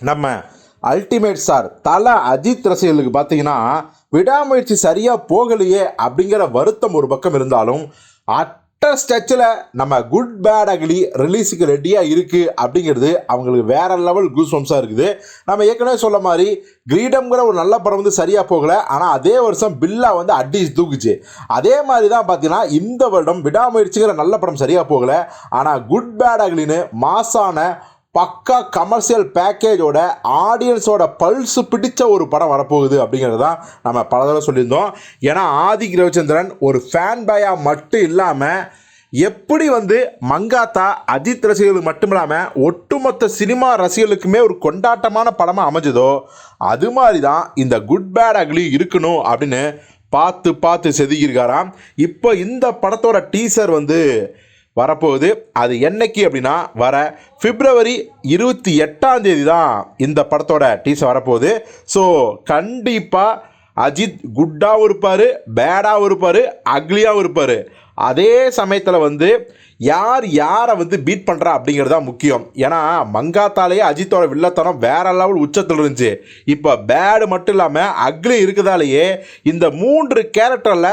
நம்ம ultimate sir Thala Ajith ரசிகர்களுக்கு பார்த்தீங்கன்னா விடாமுயற்சி சரியாக போகலையே அப்படிங்கிற வருத்தம் ஒரு பக்கம் இருந்தாலும் அட்ட ஸ்டச்சில் நம்ம குட் பேட் அகிலி ரிலீஸுக்கு ரெடியாக இருக்குது அப்படிங்கிறது அவங்களுக்கு வேற லெவல் கூஸ் வம்ஸாக இருக்குது. நம்ம ஏற்கனவே சொல்ல மாதிரி கிரீடம்ங்கிற ஒரு நல்ல படம் வந்து சரியாக போகலை ஆனால் அதே வருஷம் பில்லா வந்து அடி தூக்குச்சு. அதே மாதிரி தான் பார்த்தீங்கன்னா இந்த வருடம் விடாமுயற்சிங்கிற நல்ல படம் சரியாக போகலை ஆனால் குட் பேட் அகிலின்னு மாசான பக்கா கமர்ஷியல் பேக்கேஜோட ஆடியன்ஸோட பல்ஸ் பிடித்த ஒரு படம் வரப்போகுது அப்படிங்கிறது தான் நம்ம பல தடவை சொல்லியிருந்தோம். ஏன்னா ஆதி ரவிச்சந்திரன் ஒரு ஃபேன் பாயாக மட்டும் இல்லாமல் எப்படி வந்து மங்காத்தா அஜித் ரசிகர்களுக்கு மட்டும் இல்லாமல் ஒட்டுமொத்த சினிமா ரசிகர்களுக்குமே ஒரு கொண்டாட்டமான படமாக அமைஞ்சதோ அது மாதிரி தான் இந்த குட் பேட் அக்லி இருக்கணும் அப்படின்னு பார்த்து பார்த்து செதுக்கியிருக்காராம். இப்போ இந்த படத்தோட டீசர் வந்து வரப்போகுது. அது என்னைக்கு அப்படின்னா வர பிப்ரவரி இருபத்தி எட்டாம் தேதி தான் இந்த படத்தோட டீசர் வரப்போகுது. ஸோ கண்டிப்பாக அஜித் குட்டாகவும் இருப்பார் பேடாகவும் இருப்பார் அக்லியாகவும் இருப்பார். அதே சமயத்தில் வந்து யார் யாரை வந்து பீட் பண்ணுறா அப்படிங்கிறது தான் முக்கியம். ஏன்னா மங்காத்தாலேயே அஜித்தோட வில்லத்தனம் வேற லெவல் உச்சத்தில் இருந்துச்சு. இப்போ பேடு மட்டும் இல்லாமல் அக்லி இருக்குதாலேயே இந்த மூன்று கேரக்டரில்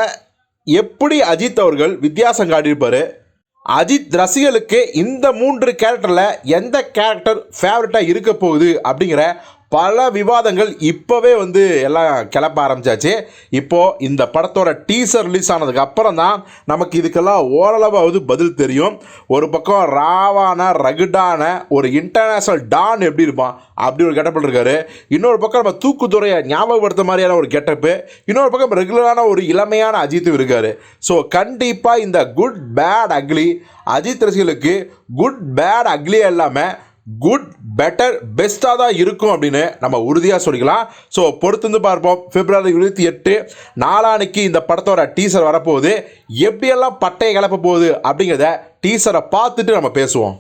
எப்படி அஜித் அவர்கள் வித்தியாசம் காட்டியிருப்பார்? அஜித் ரசிகர்களுக்கு இந்த மூன்று கேரக்டரில் எந்த கேரக்டர் ஃபேவரட்டாக இருக்க போகுது அப்படிங்கிற பல விவாதங்கள் இப்போவே வந்து எல்லாம் கிளப்ப ஆரம்பிச்சாச்சு. இப்போது இந்த படத்தோட டீசர் ரிலீஸ் ஆனதுக்கு அப்புறம் தான் நமக்கு இதுக்கெல்லாம் ஓரளவாவது பதில் தெரியும். ஒரு பக்கம் ராவான ரகுடான ஒரு இன்டர்நேஷ்னல் டான் எப்படி இருப்பான் அப்படி ஒரு கெட்டப்பில் இருக்காரு. இன்னொரு பக்கம் நம்ம தூக்குத்துறையை ஞாபகப்படுத்த மாதிரியான ஒரு கெட்டப்பு இன்னொரு பக்கம் ரெகுலரான ஒரு இளமையான அஜித்தும் இருக்காரு. ஸோ கண்டிப்பாக இந்த குட் பேட் அக்லி அஜித் ரசிகளுக்கு குட் பேட் அக்லி இல்லாமல் குட் பெட்டர் பெஸ்ட்டாக தான் இருக்கும் அப்படின்னு நம்ம உறுதியாக சொல்லிக்கலாம். ஸோ பொறுத்திருந்து பார்ப்போம். பிப்ரவரி இருபத்தி எட்டு நாளானைக்கு இந்த படத்தோட டீசர் வரப்போகுது. எப்படியெல்லாம் பட்டையை கிளப்ப போகுது அப்படிங்கிறத டீசரை பார்த்துட்டு நம்ம பேசுவோம்.